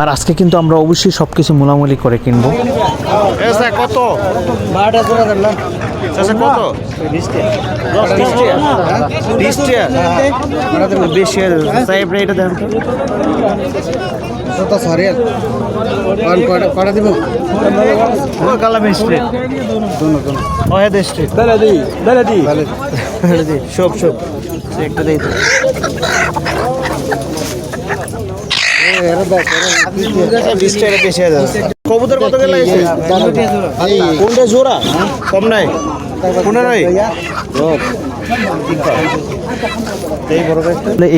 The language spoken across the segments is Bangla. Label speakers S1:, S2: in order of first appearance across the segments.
S1: আর আজকে কিন্তু আমরা অবশ্যই সব কিছু মোলামুলি করে কিনবো।
S2: কত? বিশ এটা দেন তো।
S3: কত কটা কটা দিব?
S2: কালাম স্ট্রিট ও হেড স্ট্রিট
S3: বেলাদি বেলাদি
S2: সব সব একটা দেই তো। কবুতর কত কোনটা জোড়া? কম নাই?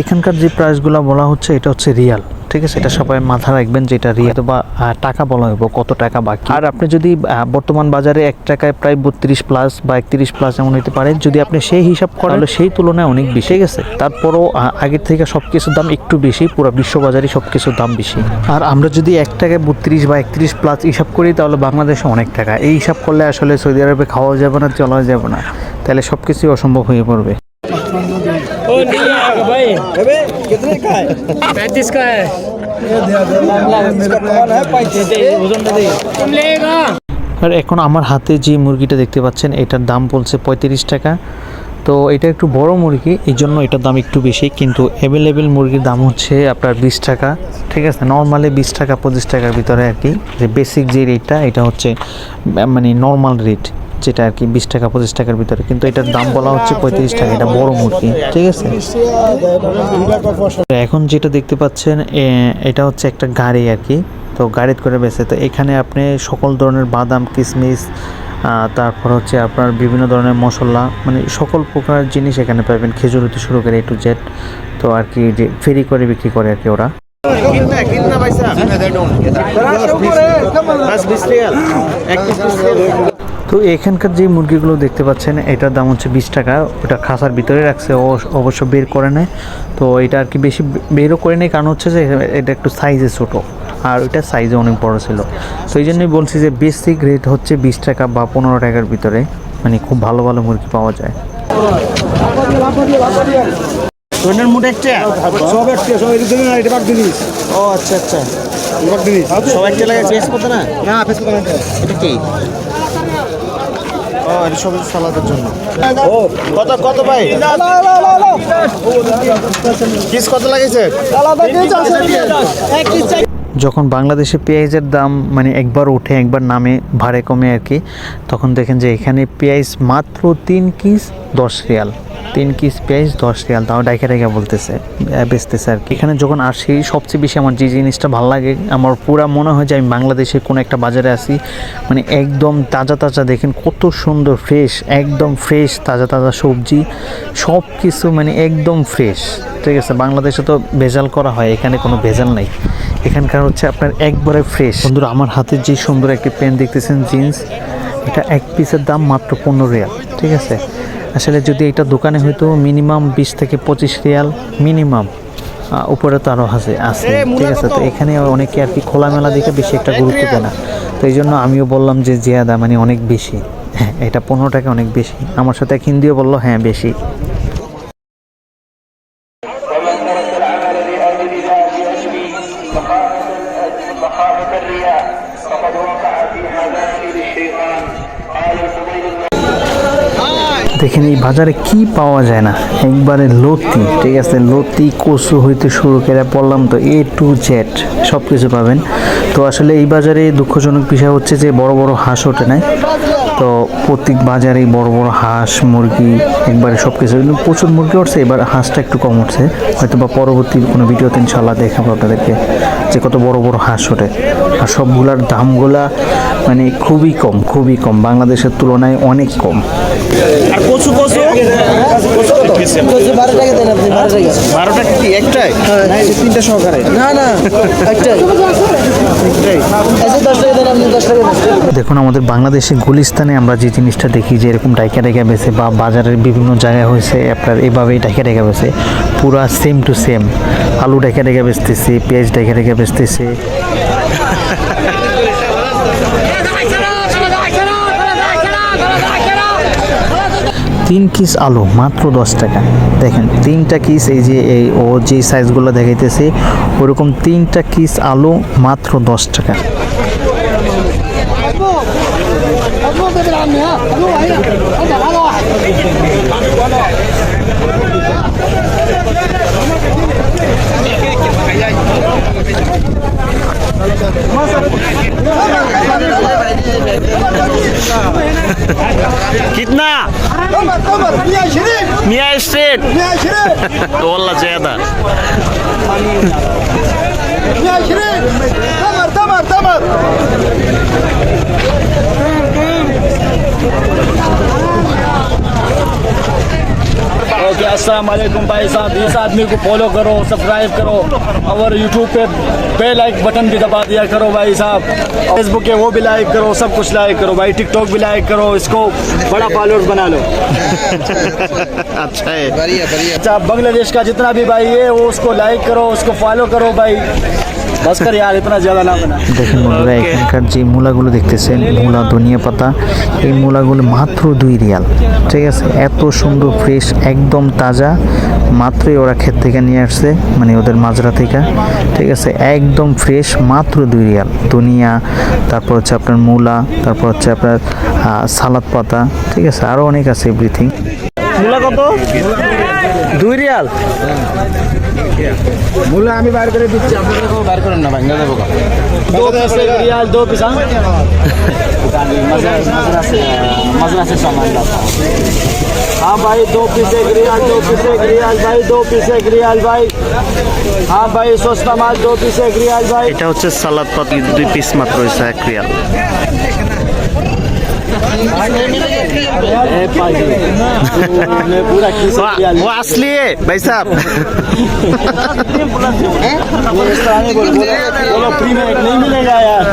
S1: এখানকার যে প্রাইসগুলো বলা হচ্ছে এটা হচ্ছে রিয়াল। ঠিক আছে? এটা সবাই মাথা রাখবেন যে এটা রিয়াল বা টাকা বলা হইব কত টাকা বাকি। আর আপনি যদি বর্তমান বাজারে এক টাকায় প্রায় বত্রিশ প্লাস বা একত্রিশ প্লাস এমন হতে পারে যদি আপনি সেই হিসাব করেন তাহলে সেই তুলনায় অনেক বেশি। ঠিক আছে? তারপরও আগের থেকে সব কিছুর দাম একটু বেশি পুরো বিশ্ববাজারে সব কিছুর দাম বেশি। আর আমরা যদি এক টাকায় বত্রিশ বা একত্রিশ প্লাস হিসাব করি তাহলে বাংলাদেশে অনেক টাকা। এই হিসাব করলে আসলে সৌদি আরবে খাওয়া যাবে না চলা যাবে না। তাহলে সব কিছুই অসম্ভব হয়ে পড়বে।
S4: ओ नहीं आएगा भाई
S3: कितने का है
S4: पैंतीस का है
S3: इसका कौन है पैंतीस
S4: तुम लेगा
S1: আর এখন আমার হাতে যে মুরগিটা দেখতে পাচ্ছেন এটার দাম বলছে পঁয়ত্রিশ টাকা তো এটা একটু বড় মুরগি এই জন্য এটার দাম একটু বেশি কিন্তু অ্যাভেলেবেল মুরগির দাম হচ্ছে আপনার বিশ টাকা ঠিক আছে নর্মালি বিশ টাকা পঁচিশ টাকার ভিতরে আর কি যে বেসিক যে রেটটা এটা হচ্ছে আহ, মানে নর্মাল রেট যেটা আর কি বিশ টাকা, পঁচিশ টাকার ভিতরে। কিন্তু এটার দাম বলা হচ্ছে পঁয়ত্রিশ টাকা, এটা বড় মুরগি, ঠিক আছে? এখন যেটা দেখতে পাচ্ছেন এটা হচ্ছে একটা গাড়ি আর কি। তো গাড়িতে করে বেছে, তো এখানে আপনি সকল ধরনের বাদাম কিশমিশ তারপর হচ্ছে আপনার বিভিন্ন ধরনের মশলা মানে সকল প্রকার জিনিস এখানে পাবেন, খেজুর হতে শুরু করে এ টু জেড তো আর কি যে ফেরি করে বিক্রি করে আর কি ওরা। তো এখানকার যে মুরগিগুলো দেখতে পাচ্ছেন এটার দাম হচ্ছে বিশ টাকা। ওটা খাসার ভিতরে রাখছে অবশ্য বের করে নেয়। তো এটা আর কি বেশি বেরও করে নেয় কারণ হচ্ছে যে এটা একটু সাইজে ছোটো আর ওইটা সাইজে অনেক বড় ছিল। তো এই জন্যই বলছি যে বেসিক রেট হচ্ছে বিশ টাকা বা পনেরো টাকার ভিতরে মানে খুব ভালো ভালো মুরগি পাওয়া যায়।
S2: ও আচ্ছা আচ্ছা। লাগে ফেস করতে না?
S3: ফেস করতে না।
S2: এটা কি? ও এটা সব সালাদের জন্য
S3: ও
S2: কত কত ভাই কিস কত লাগেছে
S1: যখন বাংলাদেশে পেঁয়াজের দাম মানে একবার উঠে একবার নামে ভাড়ে কমে আর কি, তখন দেখেন যে এখানে পেঁয়াজ মাত্র তিন কিস দশ রিয়াল। তিন কিস পেঁয়াজ দশ রিয়াল, তাও ডাইকা ডাইকা বলতেছে বেচতেছে আর কি। এখানে যখন আসি, সবচেয়ে বেশি আমার যে জিনিসটা ভালো লাগে, আমার পুরা মনে হয় যে আমি বাংলাদেশে কোনো একটা বাজারে আসি মানে একদম তাজা তাজা দেখেন কত সুন্দর ফ্রেশ একদম ফ্রেশ তাজা তাজা সবজি সব কিছু মানে একদম ফ্রেশ ঠিক আছে, বাংলাদেশে তো ভেজাল করা হয়, এখানে কোনো ভেজাল নাই। এখানকার হচ্ছে আপনার একবারে ফ্রেশ বন্ধুরা আমার হাতে যে সুন্দর একটি প্যান্ট দেখতেছেন জিন্স এটা এক পিসের দাম মাত্র পনেরো রিয়াল ঠিক আছে? আসলে যদি এটা দোকানে হয়তো মিনিমাম বিশ থেকে পঁচিশ রিয়াল মিনিমাম উপরে তো আরও আছে আছে ঠিক আছে? তো এখানে অনেকে আর কি খোলামেলা দেখে বেশি একটা গুরুত্ব দেয় না। তো এই জন্য আমিও বললাম যে জিয়াদা মানে অনেক বেশি। হ্যাঁ এটা পনেরো টাকা অনেক বেশি। আমার সাথে এক হিন্দিও বলল হ্যাঁ বেশি। দেখেন এই বাজারে কি পাওয়া যায় না? একবারে লতি, ঠিক আছে? লতি, কচু হইতে শুরু করে পড়লাম তো এ টু জেড সব কিছু পাবেন। তো আসলে এই বাজারে দুঃখজনক বিষয় হচ্ছে যে বড় বড় হাঁস ওঠে নাই। তো প্রত্যেক বাজারেই বড় বড় হাঁস, মুরগি, একবারে সব কিছু প্রচুর মুরগি উঠছে, এবার হাঁসটা একটু কম উঠছে। হয়তো বা পরবর্তী কোনো ভিডিওতে ইনশাল্লাহ দেখাবো আপনাদেরকে যে কত বড় বড় হাঁস ওঠে। আর সবগুলার দামগুলা মানে খুবই কম খুবই কম। বাংলাদেশের তুলনায় অনেক কম।
S2: আর কচু কচু?
S1: দেখুন, আমাদের বাংলাদেশে গুলিস্তানে আমরা যে জিনিসটা দেখি যে এরকম ডাইকা ডাইকা বেছে বা বাজারের বিভিন্ন জায়গায় হয়েছে, আপনার এভাবেই ডাইকা ডাইকা বেছে পুরা সেম টু সেম আলু ডাইকা ডাইকা বেচতেছে, পেঁয়াজ ডাইকা ডাইকা বেচতেছে। তিন কিস আলু মাত্র দশ টাকা দেখেন তিনটা কিস এই যে এই ও যে সাইজগুলো দেখাইতেছে ওরকম তিনটা কিস আলু মাত্র দশ টাকা
S2: कितना মিয়া স্ট্রিট তোল্লা চেয়াদার
S5: মিয়া স্ট্রিট তোমার তোমার তোমার वालेकुम भाई साहब इस आदमी को फॉलो करो सब्सक्राइब करो और यूट्यूब पे बेल लाइक बटन भी दबा दिया करो भाई साहब। फेसबुक है वो भी लाइक करो सब कुछ लाइक करो भाई टिकटॉक भी लाइक करो इसको बड़ा फॉलोअर्स बना लो।
S2: अच्छा है।
S5: अच्छा बांग्लादेश का जितना भी भाई है वो उसको लाइक करो उसको फॉलो करो भाई।
S1: দেখেন বন্ধুরা এখানকার যে মুলাগুলো দেখতেছেন মূলা ধনিয়া পাতা এই মুলাগুলো মাত্র দুই রিয়াল। ঠিক আছে? এত সুন্দর ফ্রেশ একদম তাজা। মাত্রই ওরা ক্ষেত থেকে নিয়ে আসছে মানে ওদের মাজরা থেকে। ঠিক আছে? একদম ফ্রেশ মাত্র দুই রিয়াল। ধনিয়া তারপর হচ্ছে আপনার মুলা তারপর হচ্ছে আপনার সালাদ পাতা। ঠিক আছে? আরও অনেক আছে এভরিথিং
S2: মূলা কত? দুই রিয়াল
S5: मूल्य আমি বাইর করে দিচ্ছি আপনাদেরকেও বাইর করেন না ভাঙ্গা দেবো दो पैसे रियाल दो पैसा मजरा से मजरा से सामान लाता हूँ हाँ भाई दो पीसे एक रियाल दो पीसे एक रियाल भाई दो पीसे एक रियाल भाई हाँ भाई सस्ता माल दो पीसे एक रियाल भाई
S2: এটা হচ্ছে সালাদ পাতি দুই পিস মাত্র হয়েছে এক রিয়াল वो असली है भाई साहब
S5: नहीं मिलेगा यार